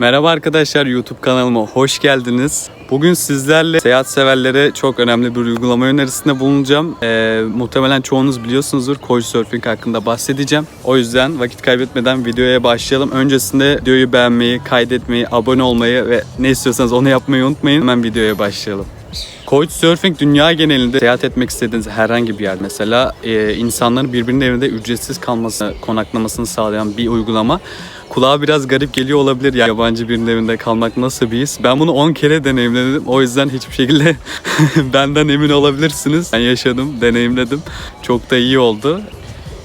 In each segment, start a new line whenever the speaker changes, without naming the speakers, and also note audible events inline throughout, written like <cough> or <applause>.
Merhaba arkadaşlar YouTube kanalıma hoş geldiniz. Bugün sizlerle seyahat severlere çok önemli bir uygulama önerisinde bulunacağım. Ee, muhtemelen çoğunuz biliyorsunuzdur Couchsurfing hakkında bahsedeceğim. O yüzden vakit kaybetmeden videoya başlayalım. Öncesinde videoyu beğenmeyi, kaydetmeyi, abone olmayı ve ne istiyorsanız onu yapmayı unutmayın. Hemen videoya başlayalım. Couchsurfing dünya genelinde seyahat etmek istediğiniz herhangi bir yer mesela e, insanların birbirinin evinde ücretsiz kalması, konaklamasını sağlayan bir uygulama. Kulağa biraz garip geliyor olabilir ya yabancı birinin evinde kalmak nasıl bir his. Ben bunu 10 kere deneyimledim. O yüzden hiçbir şekilde <laughs> benden emin olabilirsiniz. Ben yaşadım, deneyimledim. Çok da iyi oldu.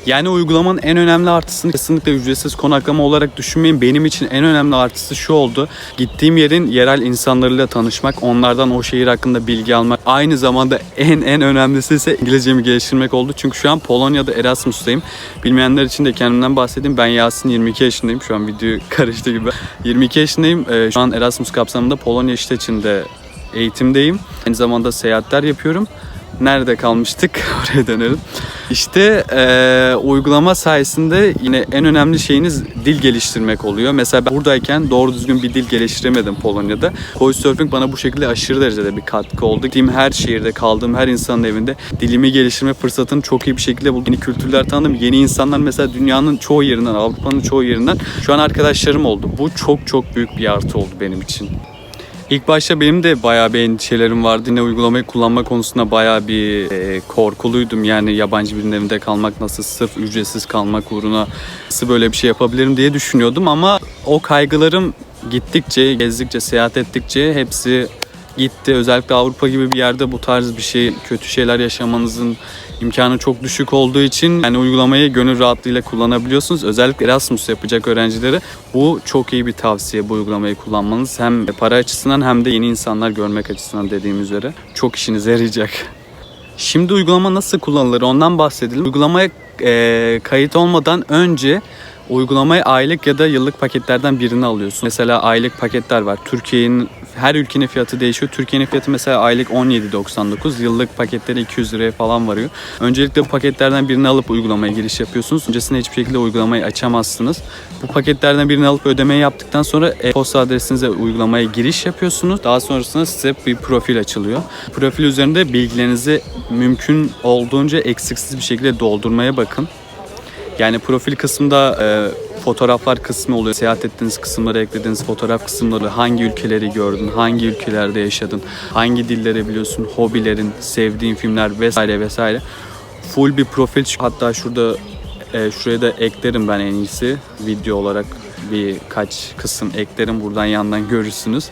Yani uygulamanın en önemli artısını kesinlikle ücretsiz konaklama olarak düşünmeyin. Benim için en önemli artısı şu oldu. Gittiğim yerin yerel insanlarıyla tanışmak, onlardan o şehir hakkında bilgi almak. Aynı zamanda en en önemlisi ise İngilizcemi geliştirmek oldu. Çünkü şu an Polonya'da Erasmus'tayım. Bilmeyenler için de kendimden bahsedeyim. Ben Yasin 22 yaşındayım. Şu an video <laughs> karıştı gibi. 22 yaşındayım. Ee, Şu an Erasmus kapsamında Polonya İşteç'inde eğitimdeyim. Aynı zamanda seyahatler yapıyorum. Nerede kalmıştık? <laughs> Oraya dönelim. İşte eee, uygulama sayesinde yine en önemli şeyiniz dil geliştirmek oluyor. Mesela ben buradayken doğru düzgün bir dil geliştiremedim Polonya'da. Couchsurfing bana bu şekilde aşırı derecede bir katkı oldu. Gittiğim her şehirde, kaldığım her insanın evinde dilimi geliştirme fırsatını çok iyi bir şekilde buldum. Yeni kültürler tanıdım. Yeni insanlar mesela dünyanın çoğu yerinden, Avrupa'nın çoğu yerinden şu an arkadaşlarım oldu. Bu çok çok büyük bir artı oldu benim için. İlk başta benim de bayağı bir endişelerim vardı. Yine uygulamayı kullanma konusunda bayağı bir e, korkuluydum. Yani yabancı birinin evinde kalmak nasıl, sırf ücretsiz kalmak uğruna nasıl böyle bir şey yapabilirim diye düşünüyordum. Ama o kaygılarım gittikçe, gezdikçe, seyahat ettikçe hepsi gitti. Özellikle Avrupa gibi bir yerde bu tarz bir şey, kötü şeyler yaşamanızın imkanı çok düşük olduğu için yani uygulamayı gönül rahatlığıyla kullanabiliyorsunuz. Özellikle Erasmus yapacak öğrencilere bu çok iyi bir tavsiye bu uygulamayı kullanmanız. Hem para açısından hem de yeni insanlar görmek açısından dediğim üzere çok işinize yarayacak. Şimdi uygulama nasıl kullanılır ondan bahsedelim. Uygulamaya e, kayıt olmadan önce uygulamaya aylık ya da yıllık paketlerden birini alıyorsun. Mesela aylık paketler var. Türkiye'nin her ülkenin fiyatı değişiyor. Türkiye'nin fiyatı mesela aylık 17.99, yıllık paketleri 200 liraya falan varıyor. Öncelikle bu paketlerden birini alıp uygulamaya giriş yapıyorsunuz. Öncesinde hiçbir şekilde uygulamayı açamazsınız. Bu paketlerden birini alıp ödemeyi yaptıktan sonra e-posta adresinize uygulamaya giriş yapıyorsunuz. Daha sonrasında size bir profil açılıyor. Profil üzerinde bilgilerinizi mümkün olduğunca eksiksiz bir şekilde doldurmaya bakın. Yani profil kısmında e, fotoğraflar kısmı oluyor. Seyahat ettiğiniz kısımlara eklediğiniz fotoğraf kısımları, hangi ülkeleri gördün, hangi ülkelerde yaşadın, hangi dilleri biliyorsun, hobilerin, sevdiğin filmler vesaire vesaire. Full bir profil. Hatta şurada e, şuraya da eklerim ben en iyisi video olarak birkaç kısım eklerim buradan yandan görürsünüz.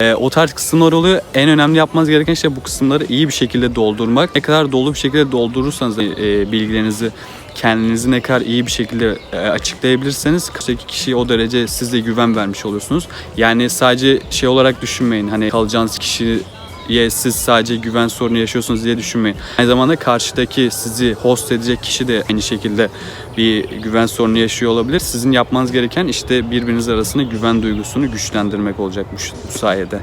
E, o tarz kısımlar oluyor. En önemli yapmanız gereken şey bu kısımları iyi bir şekilde doldurmak. Ne kadar dolu bir şekilde doldurursanız e, bilgilerinizi kendinizi ne kadar iyi bir şekilde e, açıklayabilirseniz karşıdaki kişiye o derece siz güven vermiş olursunuz. Yani sadece şey olarak düşünmeyin hani kalacağınız kişi ya siz sadece güven sorunu yaşıyorsunuz diye düşünmeyin. Aynı zamanda karşıdaki sizi host edecek kişi de aynı şekilde bir güven sorunu yaşıyor olabilir. Sizin yapmanız gereken işte birbiriniz arasında güven duygusunu güçlendirmek olacakmış bu sayede.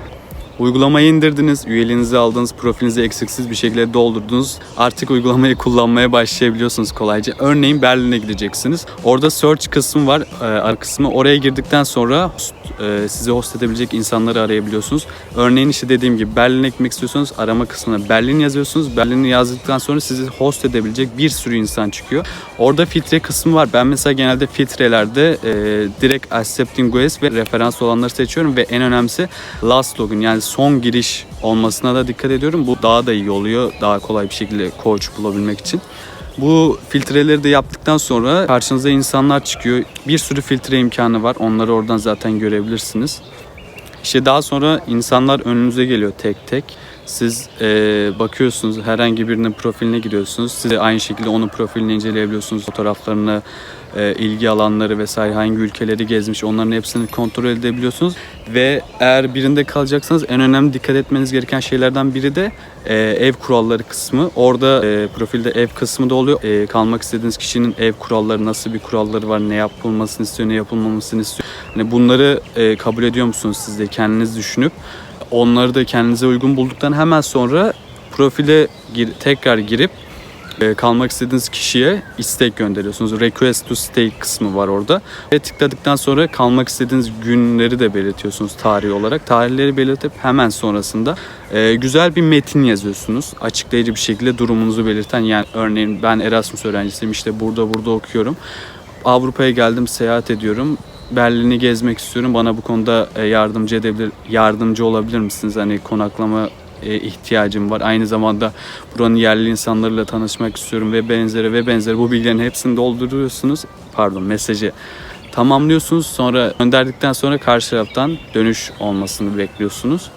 Uygulamayı indirdiniz, üyeliğinizi aldınız, profilinizi eksiksiz bir şekilde doldurdunuz. Artık uygulamayı kullanmaya başlayabiliyorsunuz kolayca. Örneğin Berlin'e gideceksiniz. Orada search kısmı var, e, kısmı. Oraya girdikten sonra host, e, sizi host edebilecek insanları arayabiliyorsunuz. Örneğin işte dediğim gibi Berlin'e gitmek istiyorsanız arama kısmına Berlin yazıyorsunuz. Berlin'i yazdıktan sonra sizi host edebilecek bir sürü insan çıkıyor. Orada filtre kısmı var. Ben mesela genelde filtrelerde e, direkt accepting US ve referans olanları seçiyorum ve en önemlisi last login yani son giriş olmasına da dikkat ediyorum. Bu daha da iyi oluyor. Daha kolay bir şekilde coach bulabilmek için. Bu filtreleri de yaptıktan sonra karşınıza insanlar çıkıyor. Bir sürü filtre imkanı var. Onları oradan zaten görebilirsiniz. İşte daha sonra insanlar önünüze geliyor tek tek. Siz e, bakıyorsunuz herhangi birinin profiline giriyorsunuz. Siz de aynı şekilde onun profilini inceleyebiliyorsunuz. Fotoğraflarını, e, ilgi alanları vesaire hangi ülkeleri gezmiş onların hepsini kontrol edebiliyorsunuz. Ve eğer birinde kalacaksanız en önemli dikkat etmeniz gereken şeylerden biri de e, ev kuralları kısmı. Orada e, profilde ev kısmı da oluyor. E, kalmak istediğiniz kişinin ev kuralları nasıl bir kuralları var, ne yapılmasını istiyor, ne yapılmamasını istiyor. Hani bunları e, kabul ediyor musunuz siz de kendiniz düşünüp onları da kendinize uygun bulduktan hemen sonra profile gir, tekrar girip e, kalmak istediğiniz kişiye istek gönderiyorsunuz. Request to stay kısmı var orada. Ve tıkladıktan sonra kalmak istediğiniz günleri de belirtiyorsunuz tarih olarak. Tarihleri belirtip hemen sonrasında e, güzel bir metin yazıyorsunuz. Açıklayıcı bir şekilde durumunuzu belirten yani örneğin ben Erasmus öğrencisiyim işte burada burada okuyorum. Avrupa'ya geldim seyahat ediyorum. Berlin'i gezmek istiyorum. Bana bu konuda e, yardımcı edebilir, yardımcı olabilir misiniz? Hani konaklama e, ihtiyacım var. Aynı zamanda buranın yerli insanlarıyla tanışmak istiyorum ve benzeri ve benzeri bu bilgilerin hepsini dolduruyorsunuz. Pardon mesajı tamamlıyorsunuz. Sonra gönderdikten sonra karşı taraftan dönüş olmasını bekliyorsunuz.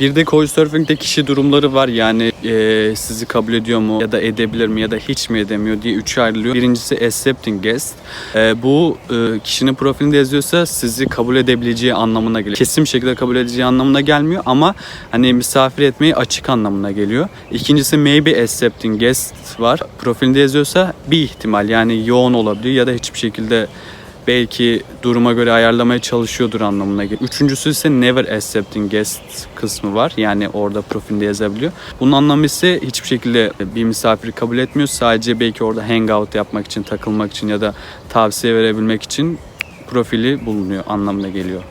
Bir de Couchsurfing'de kişi durumları var yani e, sizi kabul ediyor mu ya da edebilir mi ya da hiç mi edemiyor diye üçe ayrılıyor. Birincisi accepting guest. E, bu e, kişinin profilinde yazıyorsa sizi kabul edebileceği anlamına geliyor. Kesin şekilde kabul edeceği anlamına gelmiyor ama hani misafir etmeyi açık anlamına geliyor. İkincisi maybe accepting guest var. Profilinde yazıyorsa bir ihtimal yani yoğun olabilir ya da hiçbir şekilde belki duruma göre ayarlamaya çalışıyordur anlamına geliyor. Üçüncüsü ise never accepting guest kısmı var. Yani orada profilinde yazabiliyor. Bunun anlamı ise hiçbir şekilde bir misafiri kabul etmiyor. Sadece belki orada hangout yapmak için, takılmak için ya da tavsiye verebilmek için profili bulunuyor anlamına geliyor.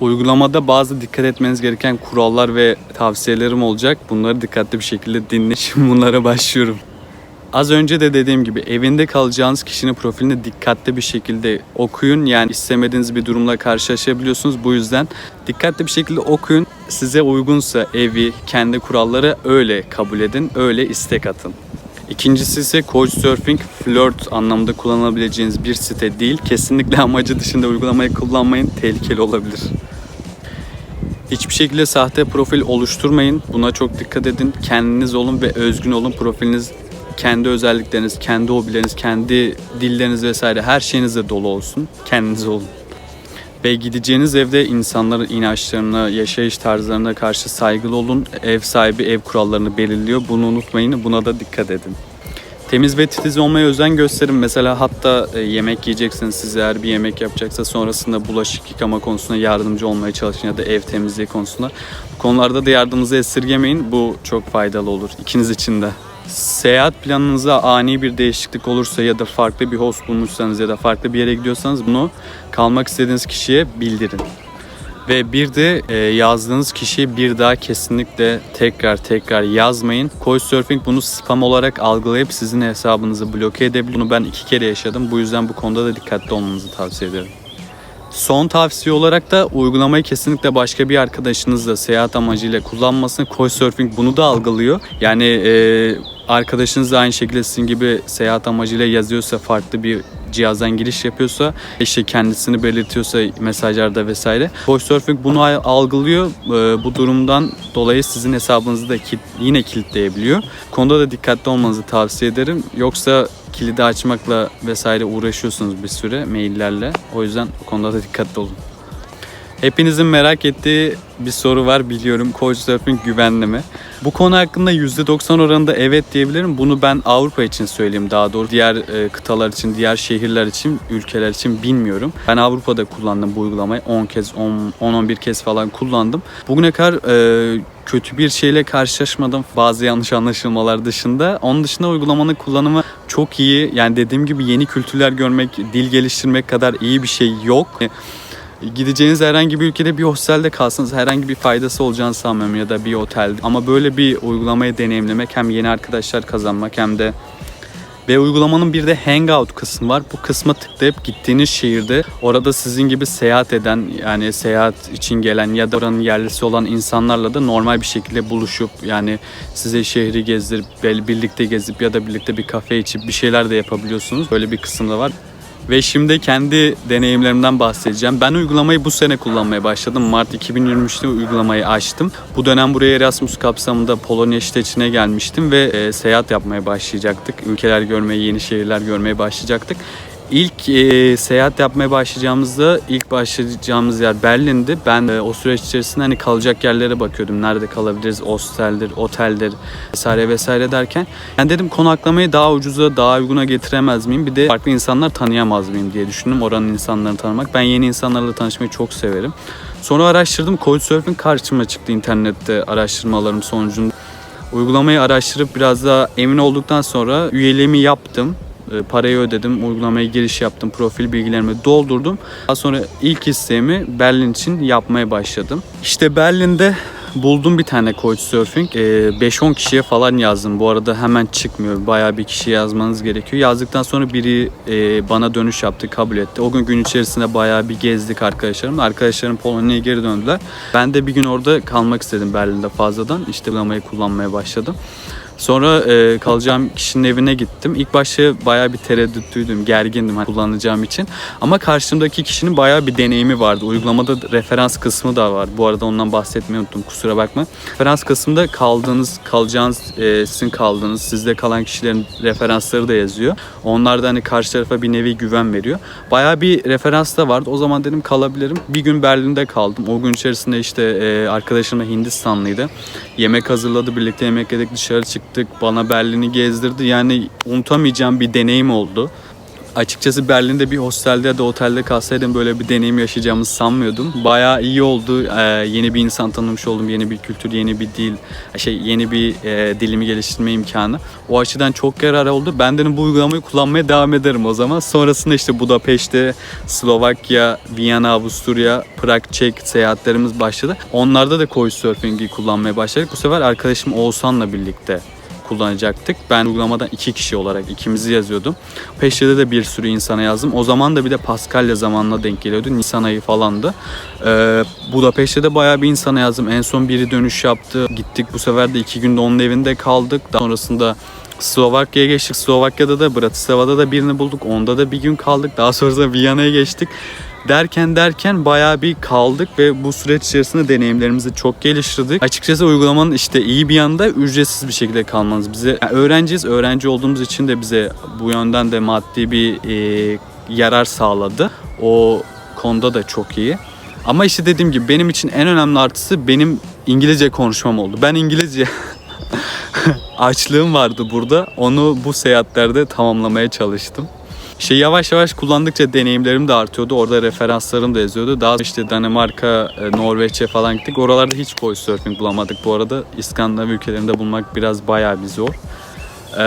Uygulamada bazı dikkat etmeniz gereken kurallar ve tavsiyelerim olacak. Bunları dikkatli bir şekilde dinle. <laughs> Şimdi bunlara başlıyorum. Az önce de dediğim gibi evinde kalacağınız kişinin profilini dikkatli bir şekilde okuyun. Yani istemediğiniz bir durumla karşılaşabiliyorsunuz. Bu yüzden dikkatli bir şekilde okuyun. Size uygunsa evi, kendi kuralları öyle kabul edin, öyle istek atın. İkincisi ise Couchsurfing flirt anlamda kullanabileceğiniz bir site değil. Kesinlikle <laughs> amacı dışında uygulamayı kullanmayın. Tehlikeli olabilir. Hiçbir şekilde sahte profil oluşturmayın. Buna çok dikkat edin. Kendiniz olun ve özgün olun. Profiliniz kendi özellikleriniz, kendi hobileriniz, kendi dilleriniz vesaire her şeyinizle dolu olsun. Kendiniz olun. Ve gideceğiniz evde insanların inançlarına, yaşayış tarzlarına karşı saygılı olun. Ev sahibi ev kurallarını belirliyor. Bunu unutmayın. Buna da dikkat edin. Temiz ve titiz olmaya özen gösterin. Mesela hatta e, yemek yiyeceksiniz siz eğer bir yemek yapacaksa sonrasında bulaşık yıkama konusunda yardımcı olmaya çalışın ya da ev temizliği konusunda. Bu konularda da yardımınızı esirgemeyin. Bu çok faydalı olur ikiniz için de. Seyahat planınıza ani bir değişiklik olursa ya da farklı bir host bulmuşsanız ya da farklı bir yere gidiyorsanız bunu kalmak istediğiniz kişiye bildirin. Ve bir de e, yazdığınız kişiyi bir daha kesinlikle tekrar tekrar yazmayın. Couchsurfing bunu spam olarak algılayıp sizin hesabınızı bloke edebilir. Bunu ben iki kere yaşadım. Bu yüzden bu konuda da dikkatli olmanızı tavsiye ederim. Son tavsiye olarak da uygulamayı kesinlikle başka bir arkadaşınızla seyahat amacıyla kullanmasın. Couchsurfing bunu da algılıyor. Yani e, arkadaşınız da aynı şekilde sizin gibi seyahat amacıyla yazıyorsa farklı bir cihazdan giriş yapıyorsa işte kendisini belirtiyorsa mesajlarda vesaire. Couchsurfing bunu al- algılıyor. Ee, bu durumdan dolayı sizin hesabınızı da yine kilitleyebiliyor. Konuda da dikkatli olmanızı tavsiye ederim. Yoksa kilidi açmakla vesaire uğraşıyorsunuz bir süre maillerle. O yüzden bu konuda da dikkatli olun. Hepinizin merak ettiği bir soru var biliyorum. Couchsurfing güvenli mi? Bu konu hakkında %90 oranında evet diyebilirim. Bunu ben Avrupa için söyleyeyim daha doğru. Diğer e, kıtalar için, diğer şehirler için, ülkeler için bilmiyorum. Ben Avrupa'da kullandım bu uygulamayı. 10 kez, 10-11 kez falan kullandım. Bugüne kadar e, kötü bir şeyle karşılaşmadım. Bazı yanlış anlaşılmalar dışında. Onun dışında uygulamanın kullanımı çok iyi. Yani dediğim gibi yeni kültürler görmek, dil geliştirmek kadar iyi bir şey yok. Gideceğiniz herhangi bir ülkede bir hostelde kalsanız herhangi bir faydası olacağını sanmıyorum ya da bir otelde. Ama böyle bir uygulamayı deneyimlemek hem yeni arkadaşlar kazanmak hem de ve uygulamanın bir de hangout kısmı var. Bu kısma tıklayıp gittiğiniz şehirde orada sizin gibi seyahat eden yani seyahat için gelen ya da oranın yerlisi olan insanlarla da normal bir şekilde buluşup yani size şehri gezdirip birlikte gezip ya da birlikte bir kafe içip bir şeyler de yapabiliyorsunuz. Böyle bir kısım da var. Ve şimdi kendi deneyimlerimden bahsedeceğim. Ben uygulamayı bu sene kullanmaya başladım. Mart 2023'te uygulamayı açtım. Bu dönem buraya Erasmus kapsamında Polonya Şteçin'e gelmiştim ve e, seyahat yapmaya başlayacaktık. Ülkeler görmeye, yeni şehirler görmeye başlayacaktık. İlk e, seyahat yapmaya başlayacağımızda ilk başlayacağımız yer Berlin'di. Ben e, o süreç içerisinde hani kalacak yerlere bakıyordum. Nerede kalabiliriz? Hosteldir, oteldir vesaire vesaire derken. Yani dedim konaklamayı daha ucuza, daha uyguna getiremez miyim? Bir de farklı insanlar tanıyamaz mıyım diye düşündüm. Oranın insanlarını tanımak. Ben yeni insanlarla tanışmayı çok severim. Sonra araştırdım. Couchsurfing karşıma çıktı internette araştırmalarım sonucunda. Uygulamayı araştırıp biraz daha emin olduktan sonra üyeliğimi yaptım. E, Parayı ödedim, uygulamaya giriş yaptım, profil bilgilerimi doldurdum. Daha sonra ilk isteğimi Berlin için yapmaya başladım. İşte Berlin'de buldum bir tane Couchsurfing. E, 5-10 kişiye falan yazdım. Bu arada hemen çıkmıyor. Bayağı bir kişi yazmanız gerekiyor. Yazdıktan sonra biri e, bana dönüş yaptı, kabul etti. O gün gün içerisinde bayağı bir gezdik arkadaşlarımla. Arkadaşlarım Polonya'ya geri döndüler. Ben de bir gün orada kalmak istedim Berlin'de fazladan. İşte uygulamayı kullanmaya başladım. Sonra e, kalacağım kişinin evine gittim. İlk başta bayağı bir tereddütlüydüm, gergindim hani kullanacağım için. Ama karşımdaki kişinin bayağı bir deneyimi vardı. Uygulamada referans kısmı da var. Bu arada ondan bahsetmeyi unuttum kusura bakma. Referans kısmında kaldığınız, kalacağınız, e, sizin kaldığınız, sizde kalan kişilerin referansları da yazıyor. Onlar da hani karşı tarafa bir nevi güven veriyor. Bayağı bir referans da vardı. O zaman dedim kalabilirim. Bir gün Berlin'de kaldım. O gün içerisinde işte e, arkadaşım da Hindistanlıydı. Yemek hazırladı. Birlikte yemek yedik. Dışarı çıktık. Bana Berlin'i gezdirdi. Yani unutamayacağım bir deneyim oldu. Açıkçası Berlin'de bir hostelde ya da otelde kalsaydım böyle bir deneyim yaşayacağımı sanmıyordum. Bayağı iyi oldu. Ee, yeni bir insan tanımış oldum. Yeni bir kültür, yeni bir dil, şey yeni bir e, dilimi geliştirme imkanı. O açıdan çok yarar oldu. Ben de bu uygulamayı kullanmaya devam ederim o zaman. Sonrasında işte Budapeşte, Slovakya, Viyana, Avusturya, Prag, Çek seyahatlerimiz başladı. Onlarda da Couchsurfing'i kullanmaya başladık. Bu sefer arkadaşım Oğuzhan'la birlikte kullanacaktık. Ben uygulamadan iki kişi olarak ikimizi yazıyordum. Peşte'de de bir sürü insana yazdım. O zaman da bir de Paskalya zamanına denk geliyordu. Nisan ayı falandı. Ee, Budapeşte de bayağı bir insana yazdım. En son biri dönüş yaptı. Gittik bu sefer de iki günde onun evinde kaldık. Daha sonrasında Slovakya'ya geçtik. Slovakya'da da Bratislava'da da birini bulduk. Onda da bir gün kaldık. Daha sonrasında Viyana'ya geçtik. Derken derken bayağı bir kaldık ve bu süreç içerisinde deneyimlerimizi çok geliştirdik. Açıkçası uygulamanın işte iyi bir yanda ücretsiz bir şekilde kalmanız. Bize yani öğrenciyiz. Öğrenci olduğumuz için de bize bu yönden de maddi bir e, yarar sağladı. O konuda da çok iyi. Ama işte dediğim gibi benim için en önemli artısı benim İngilizce konuşmam oldu. Ben İngilizce <laughs> açlığım vardı burada. Onu bu seyahatlerde tamamlamaya çalıştım. İşte yavaş yavaş kullandıkça deneyimlerim de artıyordu. Orada referanslarım da yazıyordu. Daha işte Danimarka, e, Norveç'e falan gittik. Oralarda hiç couchsurfing bulamadık bu arada. İskandinav ülkelerinde bulmak biraz bayağı bir zor. Ee,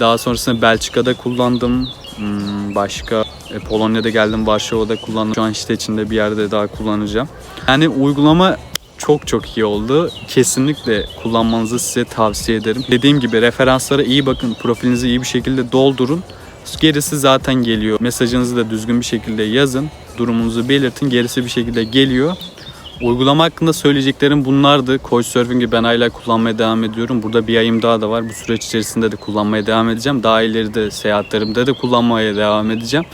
Daha sonrasında Belçika'da kullandım. Hmm, Başka e, Polonya'da geldim, Varşova'da kullandım. Şu an işte içinde bir yerde daha kullanacağım. Yani uygulama çok çok iyi oldu. Kesinlikle kullanmanızı size tavsiye ederim. Dediğim gibi referanslara iyi bakın. Profilinizi iyi bir şekilde doldurun. Gerisi zaten geliyor. Mesajınızı da düzgün bir şekilde yazın. Durumunuzu belirtin. Gerisi bir şekilde geliyor. Uygulama hakkında söyleyeceklerim bunlardı. Couchsurfing'i ben hala kullanmaya devam ediyorum. Burada bir ayım daha da var. Bu süreç içerisinde de kullanmaya devam edeceğim. Daha ileride seyahatlerimde de kullanmaya devam edeceğim.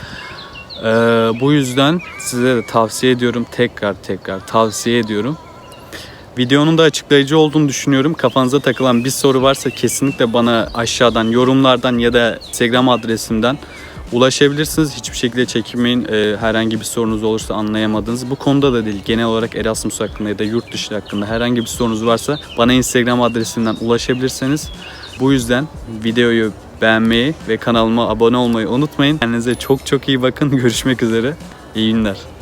Ee, bu yüzden size de tavsiye ediyorum. Tekrar tekrar tavsiye ediyorum. Videonun da açıklayıcı olduğunu düşünüyorum. Kafanıza takılan bir soru varsa kesinlikle bana aşağıdan yorumlardan ya da Instagram adresimden ulaşabilirsiniz. Hiçbir şekilde çekinmeyin. Ee, herhangi bir sorunuz olursa anlayamadığınız. Bu konuda da değil. Genel olarak Erasmus hakkında ya da yurt dışı hakkında herhangi bir sorunuz varsa bana Instagram adresimden ulaşabilirsiniz. Bu yüzden videoyu beğenmeyi ve kanalıma abone olmayı unutmayın. Kendinize çok çok iyi bakın. Görüşmek üzere. İyi günler.